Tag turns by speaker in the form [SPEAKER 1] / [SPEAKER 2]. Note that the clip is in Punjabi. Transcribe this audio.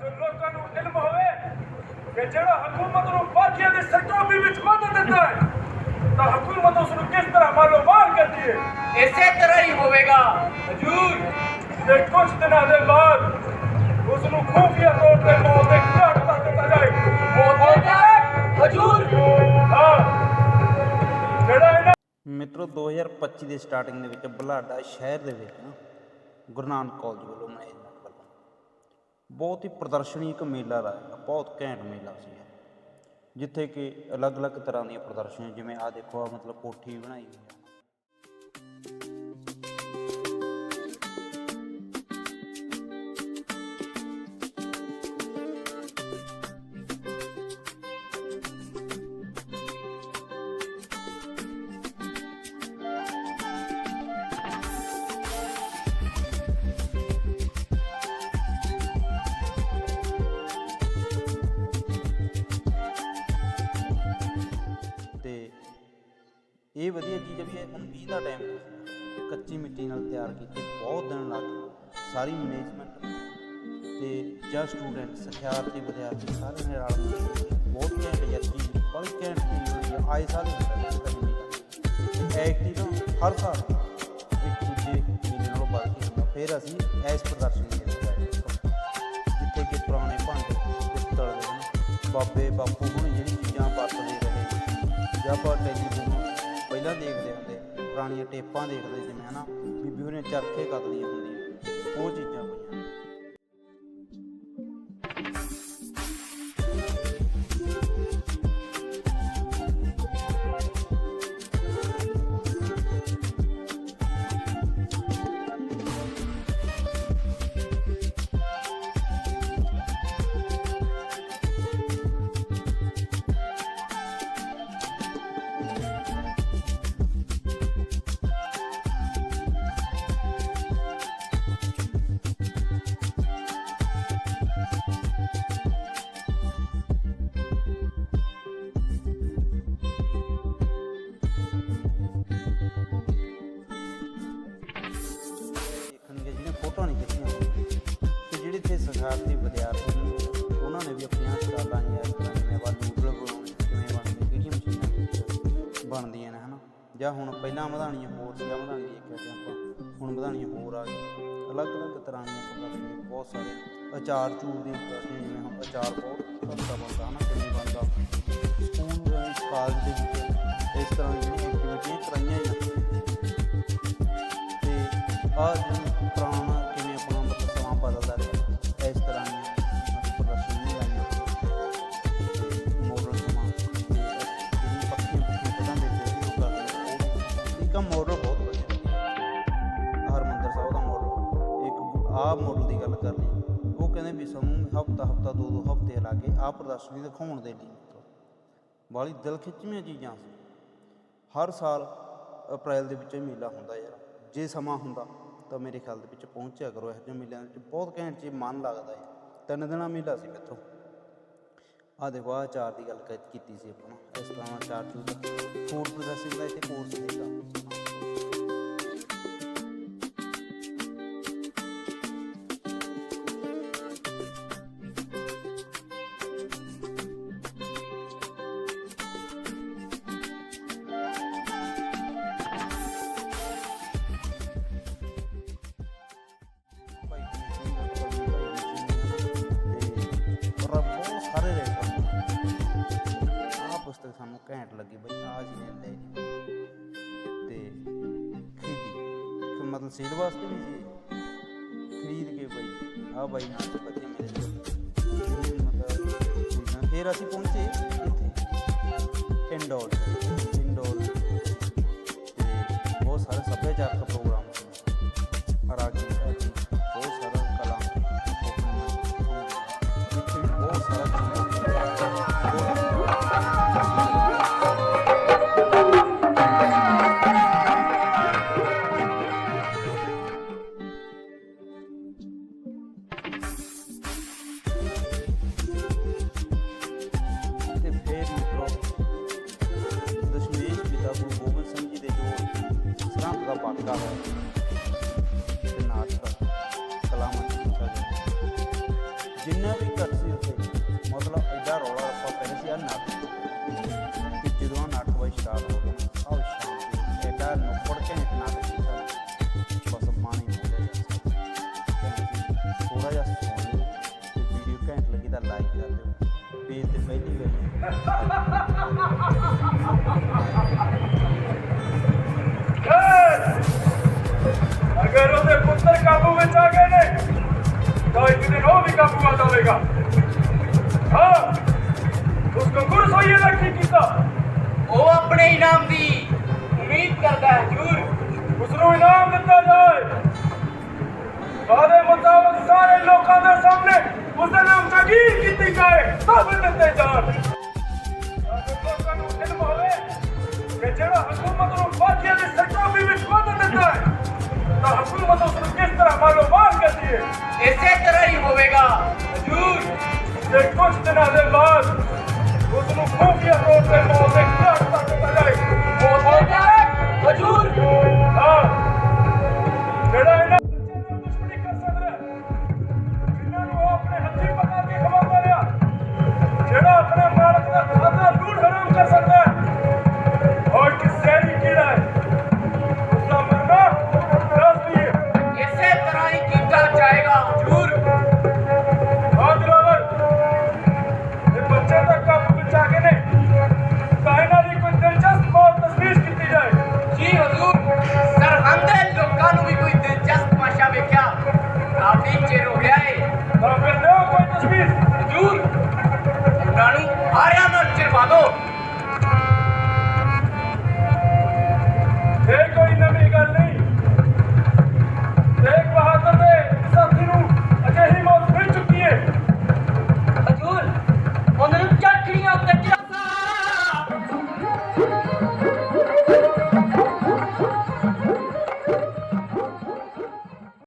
[SPEAKER 1] ਜੋ ਲੋਕਾਂ ਨੂੰ ਇਲਮ ਹੋਵੇ ਕਿ ਜਿਹੜਾ ਹਕੂਮਤ ਨੂੰ ਬਾਕੀਆਂ ਦੇ ਸਰਕਾਰੀ ਵਿੱਚ ਮਦਦ ਦਿੰਦਾ ਹੈ ਤਾਂ ਹਕੂਮਤ ਉਸ ਨੂੰ ਕਿਸ ਤਰ੍ਹਾਂ ਮਾਲੋਮਾਲ ਕਰਦੀ ਹੈ?
[SPEAKER 2] ਇਸੇ ਤਰ੍ਹਾਂ ਹੀ ਹੋਵੇਗਾ। ਹਜੂਰ
[SPEAKER 1] ਤੇ ਕੁਝ ਦਿਨਾਂ ਦੇ ਬਾਅਦ ਉਸ ਨੂੰ ਖੂਫੀਆ ਤੌਰ ਤੇ ਮੌਤ ਦੇ ਘਾਟ ਪਾ ਦਿੱਤਾ ਜਾਏ
[SPEAKER 2] ਹੋਵੇਗਾ ਹਜੂਰ।
[SPEAKER 1] ਹਾਂ। ਜਿਹੜਾ ਇਹਨਾਂ
[SPEAKER 3] ਮਿੱਤਰੋ 2025 ਦੇ ਸਟਾਰਟਿੰਗ ਦੇ ਵਿੱਚ ਬੁਲਾਡਾ ਸ਼ਹਿਰ ਦੇ ਵਿੱਚ ਗੁਰੂ ਨਾਨਕ ਕਾਲਜ ਵੱਲੋਂ ਮਨਾਇਆ ਬਹੁਤ ਹੀ ਪ੍ਰਦਰਸ਼ਨੀ ਇੱਕ ਮੇਲਾ ਲਾਇਆ ਬਹੁਤ ਘੈਂਟ ਮੇਲਾ ਸੀ ਜਿੱਥੇ ਕਿ ਅਲੱਗ-ਅਲੱਗ ਤਰ੍ਹਾਂ ਦੀਆਂ ਪ੍ਰਦਰਸ਼ਨੀਆਂ, ਜਿਵੇਂ ਆ ਦੇਖੋ ਆ ਮਤਲਬ ਕੋਠੀ ਬਣਾਈ ਹੋਈ ਹੈ ਇਹ ਵਧੀਆ ਚੀਜ਼ ਹੈ ਵੀ ਇਹ ਹੁਣ 20 ਦਾ ਟਾਈਮ ਕੱਚੀ ਮਿੱਟੀ ਨਾਲ ਤਿਆਰ ਕੀਤੀ ਬਹੁਤ ਦਿਨ ਲੱਗੇ ਸਾਰੀ ਮੈਨੇਜਮੈਂਟ ਤੇ ਜਾਂ ਸਟੂਡੈਂਟ ਸਿਖਿਆਰਥੀ, ਵਿਦਿਆਰਥੀ ਸਾਰੇ ਨੇ ਰਲ ਕੇ ਬਹੁਤ ਘੈਂਟ ਯਾਰ ਬੜੀ ਘੈਂਟ ਚੀਜ਼ ਹੋਈ ਆਏ ਸਾਲ ਹੀ ਹਰ ਸਾਲ ਇੱਕ ਦੂਜੇ ਮਹੀਨੇ ਨਾਲੋਂ ਵੱਧ ਕੇ ਹੁੰਦਾ। ਫਿਰ ਅਸੀਂ ਐਸ ਪ੍ਰਦਰਸ਼ਨੀ ਦੇ ਵਿੱਚ ਜਿੱਥੇ ਕਿ ਪੁਰਾਣੇ ਭਾਂਡੇ, ਪਿੱਤਲ ਦੇ ਬਾਬੇ ਬਾਪੂ ਹੁਣ ਜਿਹੜੀ ਚੀਜ਼ਾਂ ਵਰਤਦੇ ਰਹੇ। ਜਾਂ ਆਪਾਂ ਟੈਲੀਫੋਨ ਪਹਿਲਾਂ ਦੇਖਦੇ ਹੁੰਦੇ, ਪੁਰਾਣੀਆਂ ਟੇਪਾਂ ਦੇਖਦੇ ਜਿਵੇਂ ਹਨਾ? ਬੀਬੀ ਹੋਰੀਆਂ ਚਰਖੇ ਕੱਤਦੀਆਂ ਹੁੰਦੀਆਂ, ਉਹ ਚੀਜ਼ਾਂ ਪਈਆਂ ਵਿਦਿਆਰਥੀ ਨੇ ਉਹਨਾਂ ਨੇ ਵੀ ਆਪਣੀਆਂ ਸਟਾਲਾਂ ਜਾਂ ਇਸ ਤਰ੍ਹਾਂ ਜਿਵੇਂ ਵਾ ਨੂਡਲ ਬਣਾਉਣੇ ਕਿਵੇਂ ਬਣਦੇ ਕਿਹੜੀਆਂ ਮਸ਼ੀਨਾਂ ਬਣਦੀਆਂ ਨੇ, ਹਨਾ? ਜਾਂ ਹੁਣ ਪਹਿਲਾਂ ਮਧਾਣੀਆਂ ਹੋਰ ਸੀ ਆ ਮਧਾਣੀ ਦੇਖਿਆ ਸੀ ਆਪਾਂ ਹੁਣ ਮਧਾਣੀਆਂ ਹੋਰ ਆ ਗਈਆਂ। ਅਲੱਗ-ਅਲੱਗ ਤਰ੍ਹਾਂ ਦੀਆਂ ਪ੍ਰਦਰਸ਼ਨੀਆਂ ਬਹੁਤ ਸਾਰੇ ਅਚਾਰ ਚੂਰ ਦੀਆਂ ਪ੍ਰਦਰਸ਼ਨੀਆਂ ਜਿਵੇਂ ਹੁਣ ਅਚਾਰ ਬਹੁਤ ਸਸਤਾ ਬਣਦਾ, ਹਨਾ? ਕਿਵੇਂ ਬਣਦਾ? ਸਕੂਲ ਕਾਲਜ ਦੇ ਵਿੱਚ ਇਸ ਤਰ੍ਹਾਂ ਦੀਆਂ ਜਿਹੜੀਆਂ ਐਕਟੀਵਿਟੀਆਂ ਕਰਾਈਆਂ ਜਾਂਦੀਆਂ ਤੇ ਆ ਉਹ ਇੱਕ ਮੋਡਲ ਬਹੁਤ ਵਧੀਆ ਹਰਮੰਦਰ ਸਾਹਿਬ ਦਾ ਮਾਡਲ ਇੱਕ ਆਹ ਮਾਡਲ ਦੀ ਗੱਲ ਕਰ ਲਈ। ਉਹ ਕਹਿੰਦੇ ਵੀ ਸਾਨੂੰ ਹਫਤਾ ਹਫਤਾ ਦੋ ਦੋ ਹਫ਼ਤੇ ਲਾਗੇ ਆਹ ਪ੍ਰਦਰਸ਼ਨੀ ਦਿਖਾਉਣ ਦੇ ਲਈ। ਬਾਲੀ ਦਿਲ ਖਿੱਚਵੀਆਂ ਚੀਜ਼ਾਂ ਸੀ। ਹਰ ਸਾਲ ਅਪ੍ਰੈਲ ਦੇ ਵਿੱਚ ਇਹ ਮੇਲਾ ਹੁੰਦਾ ਯਾਰ। ਜੇ ਸਮਾਂ ਹੁੰਦਾ ਤਾਂ ਮੇਰੇ ਖਿਆਲ ਦੇ ਵਿੱਚ ਪਹੁੰਚਿਆ ਕਰੋ। ਇਹੋ ਜਿਹੇ ਮੇਲਿਆਂ ਦੇ ਵਿੱਚ ਬਹੁਤ ਘੈਂਟ ਚੀਜ਼ ਮਨ ਲੱਗਦਾ ਹੈ ਤਿੰਨ ਦਿਨਾਂ ਮੇਲਾ ਸੀ ਮੈਥੋਂ। ਆ ਦੇਖੋ, ਆਹ ਚਾਰ ਦੀ ਗੱਲ ਕੀਤੀ ਸੀ ਆਪਾਂ। ਇਸ ਤਰ੍ਹਾਂ ਚਾਰ ਚੂਰ ਫੂਡ ਪ੍ਰੋਸੈਸਿੰਗ ਦਾ ਇੱਥੇ ਕੋਰਸ ਸੀਗਾ ਫਿਰ ਮਤਲਬ ਸੇਲ ਵਾਸਤੇ ਨਹੀਂ ਸੀ ਖਰੀਦ ਕੇ ਬਈ ਆ ਬਾਈ ਨਾਲ ਤੇ ਵਧੀਆ ਦਾ ਹੈ। ਤੇ ਨਾਚ ਦਾ ਕਲਾਮੰਦ ਕੀਤਾ ਗਿਆ। ਜਿੰਨਾ ਵੀ
[SPEAKER 1] ਅਗਰ ਉਹਦੇ ਪੁੱਤਰ ਕਾਬੂ ਵਿੱਚ ਆ ਗਏ ਨੇ। ਤਾਂ ਇੱਕ ਦਿਨ ਉਹ ਵੀ ਕਾਬੂ ਆ ਜਾਵੇਗਾ। ਹਾਂ ਉਸ ਕੋ ਗੁਰਸੋਈਏ ਦਾ ਕੀ ਕੀਤਾ?
[SPEAKER 2] ਉਹ ਆਪਣੇ ਇਨਾਮ ਦੀ ਉਮੀਦ ਕਰਦਾ ਹੈ ਹਜੂਰ
[SPEAKER 1] ਉਸ ਨੂੰ ਇਨਾਮ ਦਿੱਤਾ ਜਾਏ। ਵਾਦੇ ਮੁਤਾਬਕ ਸਾਰੇ ਲੋਕਾਂ ਦੇ ਸਾਹਮਣੇ ਉਸ ਦਾ ਨਾਮ ਜਾਗੀਰ ਕੀਤੀ ਜਾਏ ਸਭ ਦਿੱਤੇ ਜਾਣ। ਤਾਂ ਜੋ ਲੋਕਾਂ ਨੂੰ ਇਲਮ ਹੋਵੇ ਕਿ ਜਿਹੜਾ ਹਕੂਮਤ ਤਾਂ ਹਕੂਮਤ ਉਸ ਨੂੰ ਕਿਸ ਤਰ੍ਹਾਂ ਮਾਲੋ ਮਾਰ ਕਰਦੀ ਹੈ
[SPEAKER 2] ਇਸੇ ਤਰ੍ਹਾਂ ਹੀ ਹੋਵੇਗਾ ਹਜੂਰ
[SPEAKER 1] ਤੇ ਕੁਝ ਦਿਨਾਂ ਦੇ ਬਾਅਦ ਉਸ ਨੂੰ ਖੂਫੀਆ ਤੌਰ ਤੇ ਮੌਤ ਦੇ ਘਾਟ ਤੱਕ ਦਿੱਤਾ ਜਾਏ
[SPEAKER 2] ਹੋਵੇਗਾ ਹਜੂਰ
[SPEAKER 1] ਹਾਂ ਜਿਹੜਾ ਇਹਨਾਂ ਬੱਚਿਆਂ ਨਾਲ ਦੁਸ਼ਮਣੀ ਕਰ ਸਕਦਾ ਹੈ, ਜਿਨ੍ਹਾਂ ਨੂੰ